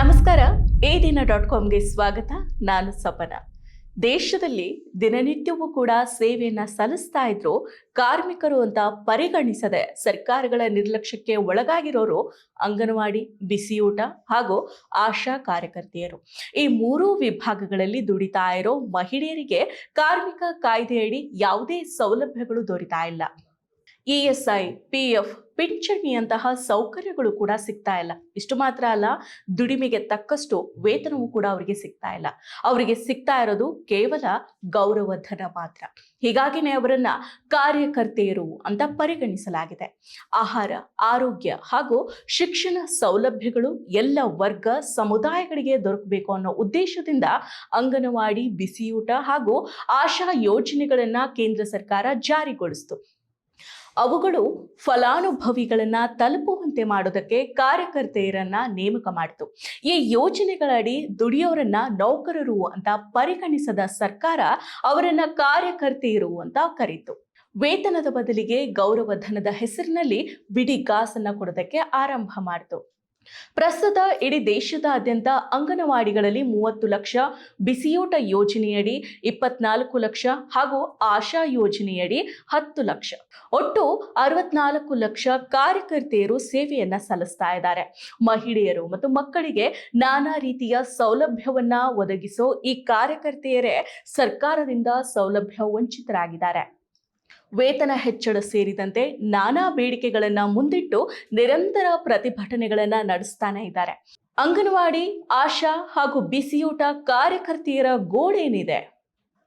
ನಮಸ್ಕಾರ ಎ ದಿನ ಡಾಟ್ ಕಾಮ್ಗೆ ಸ್ವಾಗತ. ನಾನು ಸಪನ. ದೇಶದಲ್ಲಿ ದಿನನಿತ್ಯವೂ ಕೂಡ ಸೇವೆಯನ್ನು ಸಲ್ಲಿಸ್ತಾ ಇದ್ರು ಕಾರ್ಮಿಕರು ಅಂತ ಪರಿಗಣಿಸದೆ ಸರ್ಕಾರಗಳ ನಿರ್ಲಕ್ಷ್ಯಕ್ಕೆ ಒಳಗಾಗಿರೋರು ಅಂಗನವಾಡಿ, ಬಿಸಿಯೂಟ ಹಾಗೂ ಆಶಾ ಕಾರ್ಯಕರ್ತೆಯರು. ಈ ಮೂರೂ ವಿಭಾಗಗಳಲ್ಲಿ ದುಡಿತಾ ಇರೋ ಮಹಿಳೆಯರಿಗೆ ಕಾರ್ಮಿಕ ಕಾಯ್ದೆಯಡಿ ಯಾವುದೇ ಸೌಲಭ್ಯಗಳು ದೊರೀತಾ ಇಲ್ಲ. ಇಎಸ್ಐ ಪಿ ಎಫ್, ಪಿಂಚಣಿಯಂತಹ ಸೌಕರ್ಯಗಳು ಕೂಡ ಸಿಗ್ತಾ ಇಲ್ಲ. ಇಷ್ಟು ಮಾತ್ರ ಅಲ್ಲ, ದುಡಿಮೆಗೆ ತಕ್ಕಷ್ಟು ವೇತನವೂ ಕೂಡ ಅವರಿಗೆ ಸಿಗ್ತಾ ಇಲ್ಲ. ಅವರಿಗೆ ಸಿಗ್ತಾ ಇರೋದು ಕೇವಲ ಗೌರವಧನ ಮಾತ್ರ. ಹೀಗಾಗಿನೇ ಅವರನ್ನ ಕಾರ್ಯಕರ್ತೆಯರು ಅಂತ ಪರಿಗಣಿಸಲಾಗಿದೆ. ಆಹಾರ, ಆರೋಗ್ಯ ಹಾಗೂ ಶಿಕ್ಷಣ ಸೌಲಭ್ಯಗಳು ಎಲ್ಲ ವರ್ಗ ಸಮುದಾಯಗಳಿಗೆ ದೊರಕಬೇಕು ಅನ್ನೋ ಉದ್ದೇಶದಿಂದ ಅಂಗನವಾಡಿ, ಬಿಸಿಯೂಟ ಹಾಗೂ ಆಶಾ ಯೋಜನೆಗಳನ್ನ ಕೇಂದ್ರ ಸರ್ಕಾರ ಜಾರಿಗೊಳಿಸಿತು. ಅವುಗಳು ಫಲಾನುಭವಿಗಳನ್ನ ತಲುಪುವಂತೆ ಮಾಡೋದಕ್ಕೆ ಕಾರ್ಯಕರ್ತೆಯರನ್ನ ನೇಮಕ ಮಾಡಿತು. ಈ ಯೋಜನೆಗಳಡಿ ದುಡಿಯೋರನ್ನ ನೌಕರರು ಅಂತ ಪರಿಗಣಿಸದ ಸರ್ಕಾರ ಅವರನ್ನ ಕಾರ್ಯಕರ್ತೆಯರು ಅಂತ ಕರೀತು. ವೇತನದ ಬದಲಿಗೆ ಗೌರವಧನದ ಹೆಸರಿನಲ್ಲಿ ಬಿಡಿ ಗಾಸನ್ನ ಕೊಡೋದಕ್ಕೆ ಆರಂಭ ಮಾಡಿತು. ಪ್ರಸ್ತುತ ಇಡೀ ದೇಶದಾದ್ಯಂತ ಅಂಗನವಾಡಿಗಳಲ್ಲಿ ಮೂವತ್ತು ಲಕ್ಷ, ಬಿಸಿಯೂಟ ಯೋಜನೆಯಡಿ ಇಪ್ಪತ್ನಾಲ್ಕು ಲಕ್ಷ ಹಾಗೂ ಆಶಾ ಯೋಜನೆಯಡಿ ಹತ್ತು ಲಕ್ಷ. ಒಟ್ಟು ಅರವತ್ನಾಲ್ಕು ಲಕ್ಷ ಕಾರ್ಯಕರ್ತೆಯರು ಸೇವೆಯನ್ನ ಸಲ್ಲಿಸ್ತಾ ಇದ್ದಾರೆ. ಮಹಿಳೆಯರು ಮತ್ತು ಮಕ್ಕಳಿಗೆ ನಾನಾ ರೀತಿಯ ಸೌಲಭ್ಯವನ್ನ ಒದಗಿಸೋ ಈ ಕಾರ್ಯಕರ್ತೆಯರೇ ಸರ್ಕಾರದಿಂದ ಸೌಲಭ್ಯ ವಂಚಿತರಾಗಿದ್ದಾರೆ. ವೇತನ ಹೆಚ್ಚಳ ಸೇರಿದಂತೆ ನಾನಾ ಬೇಡಿಕೆಗಳನ್ನು ಮುಂದಿಟ್ಟು ನಿರಂತರ ಪ್ರತಿಭಟನೆಗಳನ್ನು ನಡೆಸ್ತಾನೆ ಇದ್ದಾರೆ. ಅಂಗನವಾಡಿ, ಆಶಾ ಹಾಗೂ ಬಿಸಿಯೂಟ ಕಾರ್ಯಕರ್ತೆಯರ ಗೋಳೇನಿದೆ.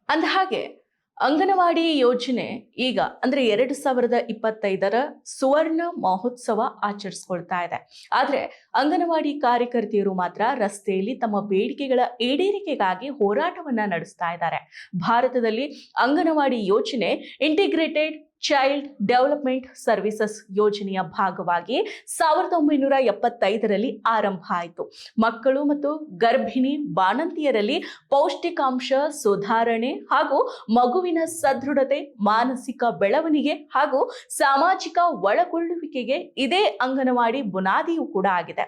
ಅಂದ ಹಾಗೆ ಅಂಗನವಾಡಿ ಯೋಜನೆ ಈಗ ಅಂದ್ರೆ ಎರಡು ಸಾವಿರದ ಇಪ್ಪತ್ತೈದರ ಸುವರ್ಣ ಮಹೋತ್ಸವ ಆಚರಿಸ್ಕೊಳ್ತಾ ಇದೆ. ಆದ್ರೆ ಅಂಗನವಾಡಿ ಕಾರ್ಯಕರ್ತೆಯರು ಮಾತ್ರ ರಸ್ತೆಯಲ್ಲಿ ತಮ್ಮ ಬೇಡಿಕೆಗಳ ಈಡೇರಿಕೆಗಾಗಿ ಹೋರಾಟವನ್ನ ನಡೆಸ್ತಾ ಇದ್ದಾರೆ. ಭಾರತದಲ್ಲಿ ಅಂಗನವಾಡಿ ಯೋಜನೆ ಇಂಟಿಗ್ರೇಟೆಡ್ ಚೈಲ್ಡ್ ಡೆವಲಪ್ಮೆಂಟ್ ಸರ್ವಿಸಸ್ ಯೋಜನೆಯ ಭಾಗವಾಗಿ ಸಾವಿರದ ಒಂಬೈನೂರ ಎಪ್ಪತ್ತೈದರಲ್ಲಿ ಆರಂಭ ಆಯಿತು. ಮಕ್ಕಳು ಮತ್ತು ಗರ್ಭಿಣಿ ಬಾಣಂತಿಯರಲ್ಲಿ ಪೌಷ್ಟಿಕಾಂಶ ಸುಧಾರಣೆ ಹಾಗೂ ಮಗುವಿನ ಸದೃಢತೆ, ಮಾನಸಿಕ ಬೆಳವಣಿಗೆ ಹಾಗೂ ಸಾಮಾಜಿಕ ಒಳಗೊಳ್ಳುವಿಕೆಗೆ ಇದೇ ಅಂಗನವಾಡಿ ಬುನಾದಿಯೂ ಕೂಡ ಆಗಿದೆ.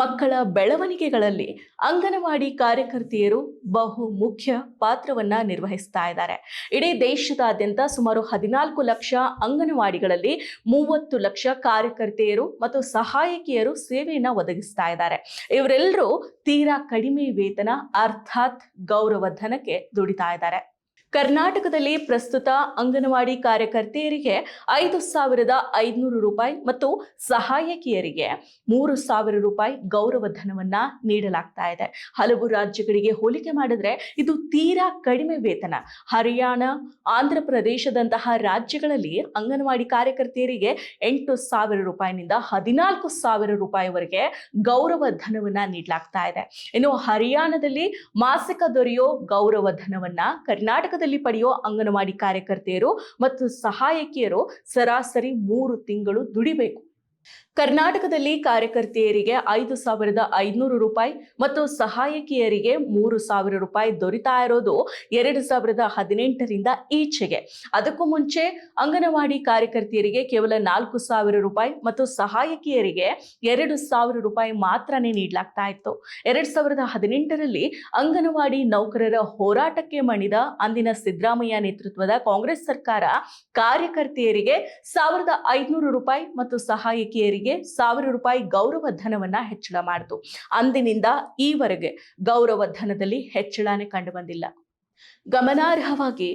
ಮಕ್ಕಳ ಬೆಳವಣಿಗೆಗಳಲ್ಲಿ ಅಂಗನವಾಡಿ ಕಾರ್ಯಕರ್ತೆಯರು ಬಹು ಮುಖ್ಯ ಪಾತ್ರವನ್ನ ನಿರ್ವಹಿಸ್ತಾ ಇದ್ದಾರೆ. ಇಡೀ ದೇಶದಾದ್ಯಂತ ಸುಮಾರು ಹದಿನಾಲ್ಕು ಲಕ್ಷ ಅಂಗನವಾಡಿಗಳಲ್ಲಿ ಮೂವತ್ತು ಲಕ್ಷ ಕಾರ್ಯಕರ್ತೆಯರು ಮತ್ತು ಸಹಾಯಕಿಯರು ಸೇವೆಯನ್ನು ಒದಗಿಸ್ತಾ ಇದ್ದಾರೆ. ಇವರೆಲ್ಲರೂ ತೀರಾ ಕಡಿಮೆ ವೇತನ, ಅರ್ಥಾತ್ ಗೌರವಧನಕ್ಕೆ ದುಡಿತಾ ಇದ್ದಾರೆ. ಕರ್ನಾಟಕದಲ್ಲಿ ಪ್ರಸ್ತುತ ಅಂಗನವಾಡಿ ಕಾರ್ಯಕರ್ತೆಯರಿಗೆ ಐದು ಸಾವಿರದ ಐದುನೂರು ರೂಪಾಯಿ ಮತ್ತು ಸಹಾಯಕಿಯರಿಗೆ ಮೂರು ಸಾವಿರ ರೂಪಾಯಿ ಗೌರವಧನವನ್ನ ನೀಡಲಾಗ್ತಾ ಇದೆ. ಹಲವು ರಾಜ್ಯಗಳಿಗೆ ಹೋಲಿಕೆ ಮಾಡಿದ್ರೆ ಇದು ತೀರಾ ಕಡಿಮೆ ವೇತನ. ಹರಿಯಾಣ, ಆಂಧ್ರ ಪ್ರದೇಶದಂತಹ ರಾಜ್ಯಗಳಲ್ಲಿ ಅಂಗನವಾಡಿ ಕಾರ್ಯಕರ್ತೆಯರಿಗೆ ಎಂಟು ಸಾವಿರ ರೂಪಾಯಿನಿಂದ ಹದಿನಾಲ್ಕು ಸಾವಿರ ರೂಪಾಯಿವರೆಗೆ ಗೌರವ ಧನವನ್ನ ನೀಡಲಾಗ್ತಾ ಇದೆ. ಇನ್ನು ಹರಿಯಾಣದಲ್ಲಿ ಮಾಸಿಕ ದೊರೆಯೋ ಗೌರವ ಧನವನ್ನ ಕರ್ನಾಟಕದಲ್ಲಿ ಪಡೆಯುವ ಅಂಗನವಾಡಿ ಕಾರ್ಯಕರ್ತೆಯರು ಮತ್ತು ಸಹಾಯಕಿಯರು ಸರಾಸರಿ ಮೂರು ತಿಂಗಳು ದುಡಿಬೇಕು. ಕರ್ನಾಟಕದಲ್ಲಿ ಕಾರ್ಯಕರ್ತೆಯರಿಗೆ ಐದು ಸಾವಿರದ ಐದುನೂರು ರೂಪಾಯಿ ಮತ್ತು ಸಹಾಯಕಿಯರಿಗೆ ಮೂರು ಸಾವಿರ ರೂಪಾಯಿ ದೊರೀತಾ ಇರೋದು ಎರಡು ಸಾವಿರದ ಹದಿನೆಂಟರಿಂದ ಈಚೆಗೆ. ಅದಕ್ಕೂ ಮುಂಚೆ ಅಂಗನವಾಡಿ ಕಾರ್ಯಕರ್ತೆಯರಿಗೆ ಕೇವಲ ನಾಲ್ಕು ಸಾವಿರ ರೂಪಾಯಿ ಮತ್ತು ಸಹಾಯಕಿಯರಿಗೆ ಎರಡು ಸಾವಿರ ರೂಪಾಯಿ ಮಾತ್ರನೇ ನೀಡಲಾಗ್ತಾ ಇತ್ತು. ಎರಡು ಸಾವಿರದ ಹದಿನೆಂಟರಲ್ಲಿ ಅಂಗನವಾಡಿ ನೌಕರರ ಹೋರಾಟಕ್ಕೆ ಮಣಿದ ಅಂದಿನ ಸಿದ್ದರಾಮಯ್ಯ ನೇತೃತ್ವದ ಕಾಂಗ್ರೆಸ್ ಸರ್ಕಾರ ಕಾರ್ಯಕರ್ತೆಯರಿಗೆ ಸಾವಿರದ ಐದುನೂರು ರೂಪಾಯಿ ಮತ್ತು ಸಹಾಯಕಿಯರಿಗೆ ಸಾವಿರ ರೂಪಾಯಿ ಗೌರವ ಧನವನ್ನ ಹೆಚ್ಚಳ ಮಾಡಿತು. ಅಂದಿನಿಂದ ಈವರೆಗೆ ಗೌರವ ಧನದಲ್ಲಿ ಹೆಚ್ಚಳನೇ ಕಂಡು ಬಂದಿಲ್ಲ. ಗಮನಾರ್ಹವಾಗಿ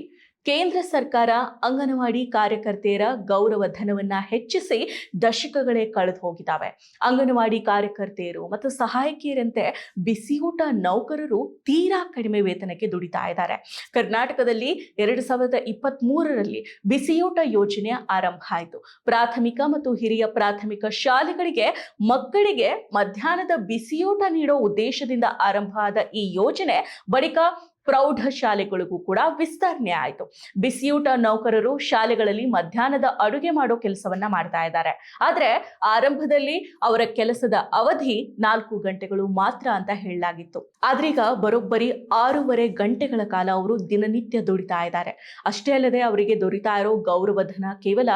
ಕೇಂದ್ರ ಸರ್ಕಾರ ಅಂಗನವಾಡಿ ಕಾರ್ಯಕರ್ತೆಯರ ಗೌರವ ಧನವನ್ನ ಹೆಚ್ಚಿಸಿ ದಶಕಗಳೇ ಕಳೆದು ಹೋಗಿದ್ದಾವೆ. ಅಂಗನವಾಡಿ ಕಾರ್ಯಕರ್ತೆಯರು ಮತ್ತು ಸಹಾಯಕಿಯರಂತೆ ಬಿಸಿಯೂಟ ನೌಕರರು ತೀರಾ ಕಡಿಮೆ ವೇತನಕ್ಕೆ ದುಡಿತಾ ಇದ್ದಾರೆ. ಕರ್ನಾಟಕದಲ್ಲಿ ಎರಡು ಸಾವಿರದ ಇಪ್ಪತ್ತ್ ಮೂರರಲ್ಲಿ ಬಿಸಿಯೂಟ ಯೋಜನೆ ಆರಂಭ ಆಯಿತು. ಪ್ರಾಥಮಿಕ ಮತ್ತು ಹಿರಿಯ ಪ್ರಾಥಮಿಕ ಶಾಲೆಗಳಿಗೆ ಮಕ್ಕಳಿಗೆ ಮಧ್ಯಾಹ್ನದ ಬಿಸಿಯೂಟ ನೀಡೋ ಉದ್ದೇಶದಿಂದ ಆರಂಭ ಆದ ಈ ಯೋಜನೆ ಬಳಿಕ ಪ್ರೌಢಶಾಲೆಗಳಿಗೂ ಕೂಡ ವಿಸ್ತರಣೆ ಆಯಿತು. ಬಿಸಿಯೂಟ ನೌಕರರು ಶಾಲೆಗಳಲ್ಲಿ ಮಧ್ಯಾಹ್ನದ ಅಡುಗೆ ಮಾಡೋ ಕೆಲಸವನ್ನ ಮಾಡ್ತಾ ಇದ್ದಾರೆ. ಆದ್ರೆ ಆರಂಭದಲ್ಲಿ ಅವರ ಕೆಲಸದ ಅವಧಿ ನಾಲ್ಕು ಗಂಟೆಗಳು ಮಾತ್ರ ಅಂತ ಹೇಳಲಾಗಿತ್ತು. ಆದ್ರೀಗ ಬರೋಬ್ಬರಿ ಆರೂವರೆ ಗಂಟೆಗಳ ಕಾಲ ಅವರು ದಿನನಿತ್ಯ ದುಡಿತಾ ಇದ್ದಾರೆ. ಅಷ್ಟೇ ಅಲ್ಲದೆ ಅವರಿಗೆ ದೊರೀತಾ ಇರೋ ಗೌರವಧನ ಕೇವಲ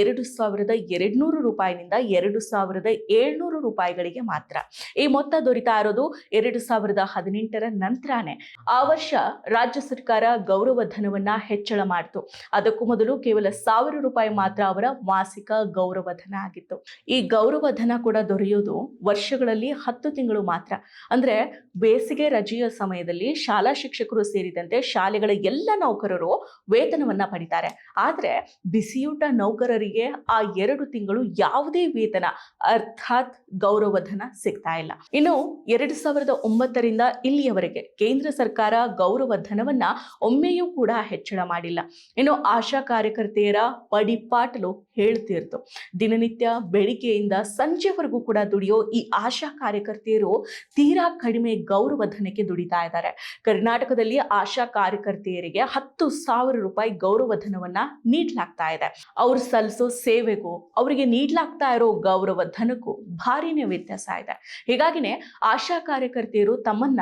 ಎರಡು ಸಾವಿರದ ಎರಡ್ನೂರು ರೂಪಾಯಿನಿಂದ ಎರಡು ಸಾವಿರದ ಏಳ್ನೂರು ರೂಪಾಯಿಗಳಿಗೆ ಮಾತ್ರ. ಈ ಮೊತ್ತ ದೊರೀತಾ ಇರೋದು ಎರಡು ಸಾವಿರದ ಹದಿನೆಂಟರ ನಂತರನೇ. ಆ ವರ್ಷ ರಾಜ್ಯ ಸರ್ಕಾರ ಗೌರವಧನವನ್ನ ಹೆಚ್ಚಳ ಮಾಡಿತು. ಅದಕ್ಕೂ ಮೊದಲು ಕೇವಲ ಸಾವಿರ ರೂಪಾಯಿ ಮಾತ್ರ ಅವರ ಮಾಸಿಕ ಗೌರವಧನ ಆಗಿತ್ತು. ಈ ಗೌರವಧನ ಕೂಡ ದೊರೆಯೋದು ವರ್ಷಗಳಲ್ಲಿ ಹತ್ತು ತಿಂಗಳು ಮಾತ್ರ. ಅಂದ್ರೆ ಬೇಸಿಗೆ ರಜೆಯ ಸಮಯದಲ್ಲಿ ಶಾಲಾ ಶಿಕ್ಷಕರು ಸೇರಿದಂತೆ ಶಾಲೆಗಳ ಎಲ್ಲ ನೌಕರರು ವೇತನವನ್ನ ಪಡಿತಾರೆ. ಆದ್ರೆ ಬಿಸಿಯೂಟ ನೌಕರರಿಗೆ ಆ ಎರಡು ತಿಂಗಳು ಯಾವುದೇ ವೇತನ ಅರ್ಥಾತ್ ಗೌರವಧನ ಸಿಗ್ತಾ ಇಲ್ಲ. ಇನ್ನು ಎರಡು ಸಾವಿರದ ಒಂಬತ್ತರಿಂದ ಇಲ್ಲಿಯವರೆಗೆ ಕೇಂದ್ರ ಸರ್ಕಾರ ಗೌರವಧನವನ್ನ ಒಮ್ಮೆಯೂ ಕೂಡ ಹೆಚ್ಚಳ ಮಾಡಿಲ್ಲ. ಇನ್ನು ಆಶಾ ಕಾರ್ಯಕರ್ತೆಯರ ಪಡಿಪಾಟಲು ಹೇಳ್ತಿರ್ತು, ದಿನನಿತ್ಯ ಬೆಳಿಗ್ಗೆಯಿಂದ ಸಂಜೆವರೆಗೂ ಕೂಡ ದುಡಿಯೋ ಈ ಆಶಾ ಕಾರ್ಯಕರ್ತೆಯರು ತೀರಾ ಕಡಿಮೆ ಗೌರವಧನಕ್ಕೆ ದುಡಿತಾ ಇದ್ದಾರೆ. ಕರ್ನಾಟಕದಲ್ಲಿ ಆಶಾ ಕಾರ್ಯಕರ್ತೆಯರಿಗೆ ಹತ್ತು ಸಾವಿರ ರೂಪಾಯಿ ಗೌರವಧನವನ್ನ ನೀಡಲಾಗ್ತಾ ಇದೆ. ಅವ್ರು ಸಲ್ಲಿಸೋ ಸೇವೆಗೂ, ಅವರಿಗೆ ನೀಡಲಾಗ್ತಾ ಇರೋ ಗೌರವಧನಕ್ಕೂ ಭಾರಿನೇ ವ್ಯತ್ಯಾಸ ಇದೆ. ಹೀಗಾಗಿನೇ ಆಶಾ ಕಾರ್ಯಕರ್ತೆಯರು ತಮ್ಮನ್ನ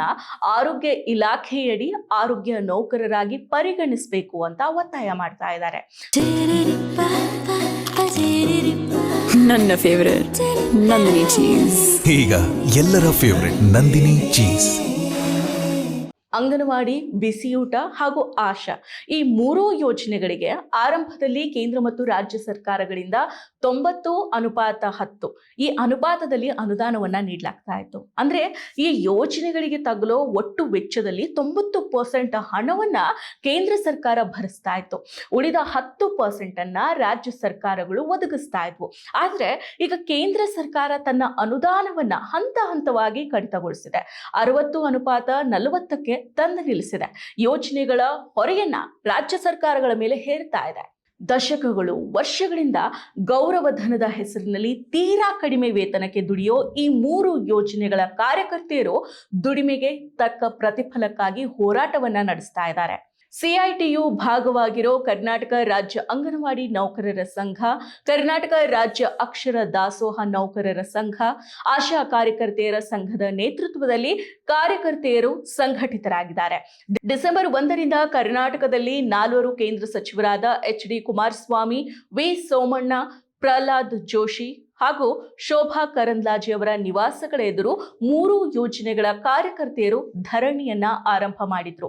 ಆರೋಗ್ಯ ಇಲಾಖೆಯಡಿ ಆರೋಗ್ಯ ನೌಕರರಾಗಿ ಪರಿಗಣಿಸಬೇಕು ಅಂತ ಒತ್ತಾಯ ಮಾಡ್ತಾ ಇದ್ದಾರೆ. ನನ್ನ ಫೇವರೇಟ್ ನಂದಿನಿ ಚೀಸ್ ಈಗ ಎಲ್ಲರ ಫೇವರೆಟ್ ನಂದಿನಿ ಚೀಸ್ ಅಂಗನವಾಡಿ, ಬಿಸಿಯೂಟ ಹಾಗೂ ಆಶಾ ಈ ಮೂರೂ ಯೋಜನೆಗಳಿಗೆ ಆರಂಭದಲ್ಲಿ ಕೇಂದ್ರ ಮತ್ತು ರಾಜ್ಯ ಸರ್ಕಾರಗಳಿಂದ ತೊಂಬತ್ತು ಅನುಪಾತ ಹತ್ತು ಈ ಅನುಪಾತದಲ್ಲಿ ಅನುದಾನವನ್ನ ನೀಡಲಾಗ್ತಾ ಇತ್ತು. ಅಂದ್ರೆ ಈ ಯೋಜನೆಗಳಿಗೆ ತಗಲೋ ಒಟ್ಟು ವೆಚ್ಚದಲ್ಲಿ ತೊಂಬತ್ತು ಪರ್ಸೆಂಟ್ ಹಣವನ್ನ ಕೇಂದ್ರ ಸರ್ಕಾರ ಭರಿಸ್ತಾ ಇತ್ತು. ಉಳಿದ ಹತ್ತು ಪರ್ಸೆಂಟ್ ಅನ್ನ ರಾಜ್ಯ ಸರ್ಕಾರಗಳು ಒದಗಿಸ್ತಾ ಇದ್ವು. ಆದ್ರೆ ಈಗ ಕೇಂದ್ರ ಸರ್ಕಾರ ತನ್ನ ಅನುದಾನವನ್ನ ಹಂತ ಹಂತವಾಗಿ ಕಡಿತಗೊಳಿಸಿದೆ. ಅರವತ್ತು ಅನುಪಾತ ನಲವತ್ತಕ್ಕೆ ತಂದು ನಿಲ್ಲಿಸಿದೆ. ಯೋಜನೆಗಳ ಹೊರೆಯನ್ನ ರಾಜ್ಯ ಸರ್ಕಾರಗಳ ಮೇಲೆ ಹೇರ್ತಾ ಇದೆ. ದಶಕಗಳು, ವರ್ಷಗಳಿಂದ ಗೌರವಧನದ ಹೆಸರಿನಲ್ಲಿ ತೀರಾ ಕಡಿಮೆ ವೇತನಕ್ಕೆ ದುಡಿಯೋ ಈ ಮೂರು ಯೋಜನೆಗಳ ಕಾರ್ಯಕರ್ತೆಯರು ದುಡಿಮೆಗೆ ತಕ್ಕ ಪ್ರತಿಫಲಕ್ಕಾಗಿ ಹೋರಾಟವನ್ನ ನಡೆಸ್ತಾ ಇದ್ದಾರೆ. ಸಿಐಟಿಯು ಭಾಗವಾಗಿರೋ ಕರ್ನಾಟಕ ರಾಜ್ಯ ಅಂಗನವಾಡಿ ನೌಕರರ ಸಂಘ, ಕರ್ನಾಟಕ ರಾಜ್ಯ ಅಕ್ಷರ ದಾಸೋಹ ನೌಕರರ ಸಂಘ, ಆಶಾ ಕಾರ್ಯಕರ್ತೆಯರ ಸಂಘದ ನೇತೃತ್ವದಲ್ಲಿ ಕಾರ್ಯಕರ್ತೆಯರು ಸಂಘಟಿತರಾಗಿದ್ದಾರೆ. ಡಿಸೆಂಬರ್ ಒಂದರಿಂದ ಕರ್ನಾಟಕದಲ್ಲಿ ನಾಲ್ವರು ಕೇಂದ್ರ ಸಚಿವರಾದ H D Kumaraswamy, V Somanna, Prahlad Joshi ಹಾಗೂ ಶೋಭಾ ಕರಂದ್ಲಾಜಿ ಅವರ ನಿವಾಸಗಳ ಎದುರು ಮೂರು ಯೋಜನೆಗಳ ಕಾರ್ಯಕರ್ತೆಯರು ಧರಣಿಯನ್ನ ಆರಂಭ ಮಾಡಿದ್ರು.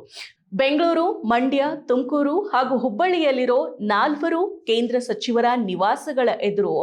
ಬೆಂಗಳೂರು, ಮಂಡ್ಯ, ತುಮಕೂರು ಹಾಗೂ ಹುಬ್ಬಳ್ಳಿಯಲ್ಲಿರೋ ನಾಲ್ವರು ಕೇಂದ್ರ ಸಚಿವರ ನಿವಾಸಗಳ ಎದುರು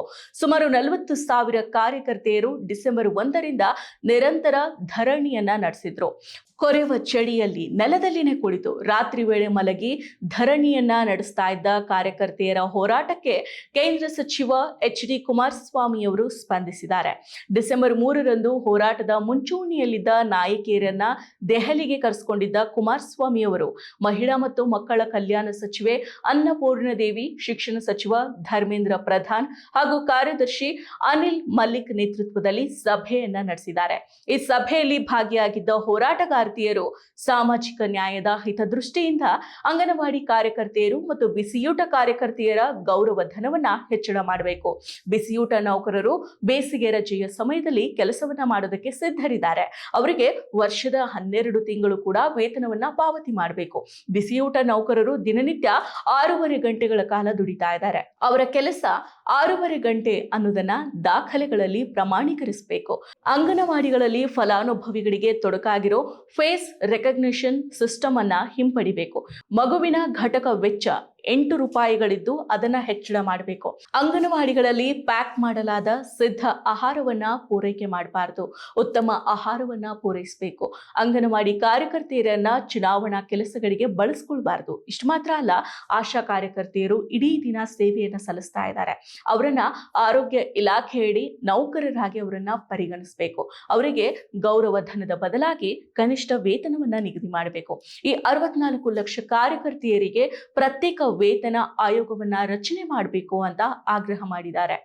ಸುಮಾರು ನಲವತ್ತು ಸಾವಿರ ಕಾರ್ಯಕರ್ತೆಯರು ಡಿಸೆಂಬರ್ ಒಂದರಿಂದ ನಿರಂತರ ಧರಣಿಯನ್ನ ನಡೆಸಿದ್ರು. ಕೊರೆವ ಚಳಿಯಲ್ಲಿ ನೆಲದಲ್ಲಿನೇ ಕುಳಿತು ರಾತ್ರಿ ವೇಳೆ ಮಲಗಿ ಧರಣಿಯನ್ನ ನಡೆಸ್ತಾ ಇದ್ದ ಕಾರ್ಯಕರ್ತೆಯರ ಹೋರಾಟಕ್ಕೆ ಕೇಂದ್ರ ಸಚಿವ ಎಚ್ ಡಿ ಕುಮಾರಸ್ವಾಮಿಯವರು ಸ್ಪಂದಿಸಿದ್ದಾರೆ. ಡಿಸೆಂಬರ್ ಮೂರರಂದು ಹೋರಾಟದ ಮುಂಚೂಣಿಯಲ್ಲಿದ್ದ ನಾಯಕಿಯರನ್ನ ದೆಹಲಿಗೆ ಕರೆಸಿಕೊಂಡಿದ್ದ ಕುಮಾರಸ್ವಾಮಿ ಅವರು. ಮಹಿಳಾ ಮತ್ತು ಮಕ್ಕಳ ಕಲ್ಯಾಣ ಸಚಿವೆ ಅನ್ನಪೂರ್ಣದೇವಿ ಶಿಕ್ಷಣ ಸಚಿವ ಧರ್ಮೇಂದ್ರ ಪ್ರಧಾನ್ ಹಾಗೂ ಕಾರ್ಯದರ್ಶಿ ಅನಿಲ್ ಮಲ್ಲಿಕ್ ನೇತೃತ್ವದಲ್ಲಿ ಸಭೆಯನ್ನ ನಡೆಸಿದ್ದಾರೆ. ಈ ಸಭೆಯಲ್ಲಿ ಭಾಗಿಯಾಗಿದ್ದ ಹೋರಾಟಗಾರ್ತಿಯರು ಸಾಮಾಜಿಕ ನ್ಯಾಯದ ಹಿತದೃಷ್ಟಿಯಿಂದ ಅಂಗನವಾಡಿ ಕಾರ್ಯಕರ್ತೆಯರು ಮತ್ತು ಬಿಸಿಯೂಟ ಕಾರ್ಯಕರ್ತೆಯರ ಗೌರವ ಧನವನ್ನ ಹೆಚ್ಚಳ ಮಾಡಬೇಕು. ಬಿಸಿಯೂಟ ನೌಕರರು ಬೇಸಿಗೆ ರಜೆಯ ಸಮಯದಲ್ಲಿ ಕೆಲಸವನ್ನ ಮಾಡೋದಕ್ಕೆ ಸಿದ್ಧರಿದ್ದಾರೆ. ಅವರಿಗೆ ವರ್ಷದ ಹನ್ನೆರಡು ತಿಂಗಳು ಕೂಡ ವೇತನವನ್ನ ಪಾವತಿ ಮಾಡಬೇಕು. ಬಿಸಿಯೂಟ ನೌಕರರು ದಿನನಿತ್ಯ ಆರೂವರೆ ಗಂಟೆಗಳ ಕಾಲ ದುಡಿತಾ ಇದ್ದಾರೆ. ಅವರ ಕೆಲಸ ಆರೂವರೆ ಗಂಟೆ ಅನ್ನೋದನ್ನ ದಾಖಲೆಗಳಲ್ಲಿ ಪ್ರಮಾಣೀಕರಿಸಬೇಕು. ಅಂಗನವಾಡಿಗಳಲ್ಲಿ ಫಲಾನುಭವಿಗಳಿಗೆ ತೊಡಕಾಗಿರೋ ಫೇಸ್ ರೆಕಗ್ನಿಷನ್ ಸಿಸ್ಟಮ್ ಅನ್ನ ಹಿಂಪಡಿಬೇಕು. ಮಗುವಿನ ಘಟಕ ವೆಚ್ಚ ಎಂಟು ರೂಪಾಯಿಗಳಿದ್ದು ಅದನ್ನ ಹೆಚ್ಚಳ ಮಾಡಬೇಕು. ಅಂಗನವಾಡಿಗಳಲ್ಲಿ ಪ್ಯಾಕ್ ಮಾಡಲಾದ ಸಿದ್ಧ ಆಹಾರವನ್ನ ಪೂರೈಕೆ ಮಾಡಬಾರದು. ಉತ್ತಮ ಆಹಾರವನ್ನ ಪೂರೈಸಬೇಕು. ಅಂಗನವಾಡಿ ಕಾರ್ಯಕರ್ತೆಯರನ್ನ ಚುನಾವಣಾ ಕೆಲಸಗಳಿಗೆ ಬಳಸ್ಕೊಳ್ಬಾರ್ದು. ಇಷ್ಟು ಮಾತ್ರ ಅಲ್ಲ, ಆಶಾ ಕಾರ್ಯಕರ್ತೆಯರು ಇಡೀ ದಿನ ಸೇವೆಯನ್ನ ಸಲ್ಲಿಸ್ತಾ ಇದ್ದಾರೆ. ಅವರನ್ನ ಆರೋಗ್ಯ ಇಲಾಖೆಯಡಿ ನೌಕರರಾಗಿ ಅವರನ್ನ ಪರಿಗಣಿಸಬೇಕು. ಅವರಿಗೆ ಗೌರವ ಧನದ ಬದಲಾಗಿ ಕನಿಷ್ಠ ವೇತನವನ್ನ ನಿಗದಿ ಮಾಡಬೇಕು. ಈ ಅರವತ್ನಾಲ್ಕು ಲಕ್ಷ ಕಾರ್ಯಕರ್ತೆಯರಿಗೆ ಪ್ರತ್ಯೇಕ ವೇತನ ಆಯೋಗವನ್ನ ರಚನೆ ಮಾಡಬೇಕು ಅಂತ ಆಗ್ರಹ ಮಾಡಿದ್ದಾರೆ.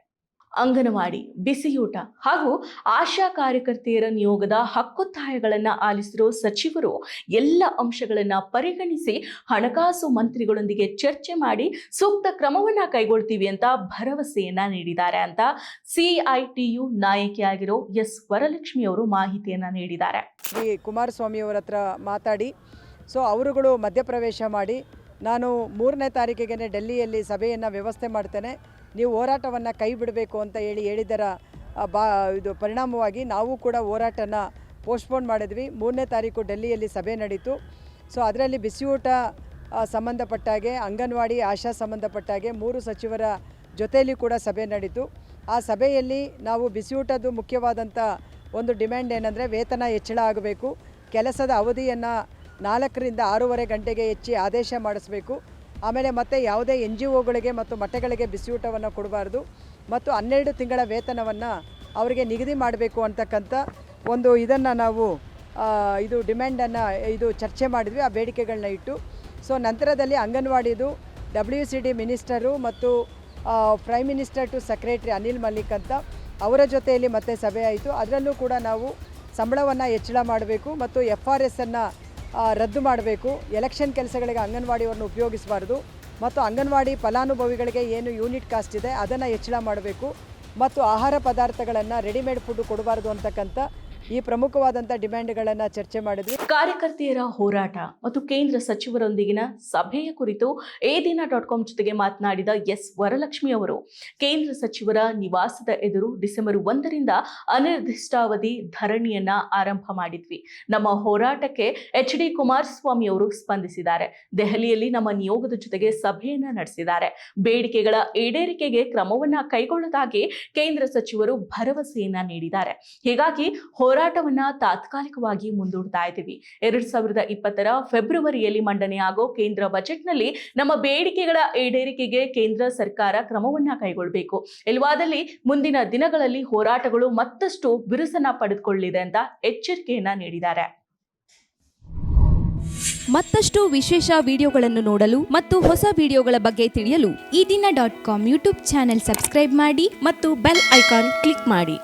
ಅಂಗನವಾಡಿ, ಬಿಸಿಯೂಟ ಹಾಗೂ ಆಶಾ ಕಾರ್ಯಕರ್ತೆಯರ ನಿಯೋಗದ ಹಕ್ಕೊತ್ತಾಯಗಳನ್ನು ಆಲಿಸಿರೋ ಸಚಿವರು ಎಲ್ಲ ಅಂಶಗಳನ್ನು ಪರಿಗಣಿಸಿ ಹಣಕಾಸು ಮಂತ್ರಿಗಳೊಂದಿಗೆ ಚರ್ಚೆ ಮಾಡಿ ಸೂಕ್ತ ಕ್ರಮವನ್ನು ಕೈಗೊಳ್ತೀವಿ ಅಂತ ಭರವಸೆಯನ್ನ ನೀಡಿದ್ದಾರೆ ಅಂತ ಸಿಐಟಿಯು ನಾಯಕಿಯಾಗಿರೋ ಎಸ್ ವರಲಕ್ಷ್ಮಿ ಅವರು ಮಾಹಿತಿಯನ್ನ ನೀಡಿದ್ದಾರೆ. ಶ್ರೀ ಕುಮಾರಸ್ವಾಮಿಯವರ ಹತ್ರ ಮಾತಾಡಿ, ಸೊ ಅವರುಗಳು ಮಧ್ಯಪ್ರವೇಶ ಮಾಡಿ ನಾನು ಮೂರನೇ ತಾರೀಕಿಗೆ ಡೆಲ್ಲಿಯಲ್ಲಿ ಸಭೆಯನ್ನು ವ್ಯವಸ್ಥೆ ಮಾಡ್ತೇನೆ. ನೀವು ಹೋರಾಟವನ್ನು ಕೈ ಬಿಡಬೇಕು ಅಂತ ಹೇಳಿ ಹೇಳಿದರ ಬಾ, ಇದು ಪರಿಣಾಮವಾಗಿ ನಾವು ಕೂಡ ಹೋರಾಟನ ಪೋಸ್ಟ್ಪೋನ್ ಮಾಡಿದ್ವಿ. ಮೂರನೇ ತಾರೀಕು ಡೆಲ್ಲಿಯಲ್ಲಿ ಸಭೆ ನಡೀತು. ಸೊ, ಅದರಲ್ಲಿ ಬಿಸಿಯೂಟ ಸಂಬಂಧಪಟ್ಟಾಗೆ ಅಂಗನವಾಡಿ, ಆಶಾ ಸಂಬಂಧಪಟ್ಟಾಗೆ ಮೂರು ಸಚಿವರ ಜೊತೆಯಲ್ಲಿ ಕೂಡ ಸಭೆ ನಡೀತು. ಆ ಸಭೆಯಲ್ಲಿ ನಾವು ಬಿಸಿಯೂಟದ್ದು ಮುಖ್ಯವಾದಂಥ ಒಂದು ಡಿಮ್ಯಾಂಡ್ ಏನಂದರೆ, ವೇತನ ಹೆಚ್ಚಳ ಆಗಬೇಕು. ಕೆಲಸದ ಅವಧಿಯನ್ನು ನಾಲ್ಕರಿಂದ ಆರೂವರೆ ಗಂಟೆಗೆ ಹೆಚ್ಚಿ ಆದೇಶ ಮಾಡಿಸಬೇಕು. ಆಮೇಲೆ ಮತ್ತೆ ಯಾವುದೇ ಎನ್ ಜಿ ಒಗಳಿಗೆ ಮತ್ತು ಮಠಗಳಿಗೆ ಬಿಸಿಯೂಟವನ್ನು ಕೊಡಬಾರ್ದು. ಮತ್ತು ಹನ್ನೆರಡು ತಿಂಗಳ ವೇತನವನ್ನು ಅವರಿಗೆ ನಿಗದಿ ಮಾಡಬೇಕು ಅಂತಕ್ಕಂಥ ಒಂದು ಇದನ್ನು ನಾವು ಇದು ಡಿಮ್ಯಾಂಡನ್ನು, ಇದು ಚರ್ಚೆ ಮಾಡಿದ್ವಿ, ಆ ಬೇಡಿಕೆಗಳನ್ನ ಇಟ್ಟು. ಸೊ, ನಂತರದಲ್ಲಿ ಅಂಗನವಾಡಿದು ಡಬ್ಲ್ಯೂ ಸಿ ಡಿ ಮಿನಿಸ್ಟರು ಮತ್ತು prime minister to secretary Anil Malik ಅಂತ ಅವರ ಜೊತೆಯಲ್ಲಿ ಮತ್ತೆ ಸಭೆ ಆಯಿತು. ಅದರಲ್ಲೂ ಕೂಡ ನಾವು ಸಂಬಳವನ್ನು ಹೆಚ್ಚಳ ಮಾಡಬೇಕು ಮತ್ತು ಎಫ್ ಆರ್ ಎಸ್ಸನ್ನು ರದ್ದು ಮಾಡಬೇಕು. ಎಲೆಕ್ಷನ್ ಕೆಲಸಗಳಿಗೆ ಅಂಗನವಾಡಿಯವರನ್ನು ಉಪಯೋಗಿಸಬಾರ್ದು. ಮತ್ತು ಅಂಗನವಾಡಿ ಫಲಾನುಭವಿಗಳಿಗೆ ಏನು ಯೂನಿಟ್ ಕಾಸ್ಟ್ ಇದೆ, ಅದನ್ನು ಹೆಚ್ಚಳ ಮಾಡಬೇಕು. ಮತ್ತು ಆಹಾರ ಪದಾರ್ಥಗಳನ್ನು ರೆಡಿಮೇಡ್ ಫುಡ್ ಕೊಡಬಾರ್ದು ಅಂತಕ್ಕಂಥ ಈ ಪ್ರಮುಖವಾದಂಥ ಡಿಮ್ಯಾಂಡ್ಗಳನ್ನು ಚರ್ಚೆ ಮಾಡಿದ್ವಿ. ಕಾರ್ಯಕರ್ತೆಯರ ಹೋರಾಟ ಮತ್ತು ಕೇಂದ್ರ ಸಚಿವರೊಂದಿಗಿನ ಸಭೆಯ ಕುರಿತು ಎ ದಿನ ಡಾಟ್ ಕಾಮ್ ಜೊತೆಗೆ ಮಾತನಾಡಿದ ಎಸ್ ವರಲಕ್ಷ್ಮಿ ಅವರು, ಕೇಂದ್ರ ಸಚಿವರ ನಿವಾಸದ ಎದುರು ಡಿಸೆಂಬರ್ ಒಂದರಿಂದ ಅನಿರ್ದಿಷ್ಟಾವಧಿ ಧರಣಿಯನ್ನ ಆರಂಭ ಮಾಡಿದ್ವಿ. ನಮ್ಮ ಹೋರಾಟಕ್ಕೆ ಎಚ್ ಡಿ ಕುಮಾರಸ್ವಾಮಿ ಅವರು ಸ್ಪಂದಿಸಿದ್ದಾರೆ. ದೆಹಲಿಯಲ್ಲಿ ನಮ್ಮ ನಿಯೋಗದ ಜೊತೆಗೆ ಸಭೆಯನ್ನ ನಡೆಸಿದ್ದಾರೆ. ಬೇಡಿಕೆಗಳ ಈಡೇರಿಕೆಗೆ ಕ್ರಮವನ್ನ ಕೈಗೊಳ್ಳುವುದಾಗಿ ಕೇಂದ್ರ ಸಚಿವರು ಭರವಸೆಯನ್ನ ನೀಡಿದ್ದಾರೆ. ಹೀಗಾಗಿ ಹೋರಾಟವನ್ನ ತಾತ್ಕಾಲಿಕವಾಗಿ ಮುಂದೂಡ್ತಾ ಇದ್ದೀವಿ. ಎರಡ್ ಸಾವಿರದ ಇಪ್ಪತ್ತರ ಫೆಬ್ರವರಿಯಲ್ಲಿ ಮಂಡನೆಯಾಗೋ ಕೇಂದ್ರ ಬಜೆಟ್ನಲ್ಲಿ ನಮ್ಮ ಬೇಡಿಕೆಗಳ ಈಡೇರಿಕೆಗೆ ಕೇಂದ್ರ ಸರ್ಕಾರ ಕ್ರಮವನ್ನ ಕೈಗೊಳ್ಳಬೇಕು ಇಲ್ವಾದಲ್ಲಿ ಮುಂದಿನ ದಿನಗಳಲ್ಲಿ ಹೋರಾಟಗಳು ಮತ್ತಷ್ಟು ಬಿರುಸನ್ನ ಪಡೆದುಕೊಳ್ಳಿದೆ ಅಂತ ಎಚ್ಚರಿಕೆಯನ್ನ ನೀಡಿದ್ದಾರೆ. ಮತ್ತಷ್ಟು ವಿಶೇಷ ವಿಡಿಯೋಗಳನ್ನು ನೋಡಲು ಮತ್ತು ಹೊಸ ವಿಡಿಯೋಗಳ ಬಗ್ಗೆ ತಿಳಿಯಲು Ee Dina dot com YouTube channel subscribe ಮಾಡಿ ಮತ್ತು ಬೆಲ್ ಐಕಾನ್ ಕ್ಲಿಕ್ ಮಾಡಿ.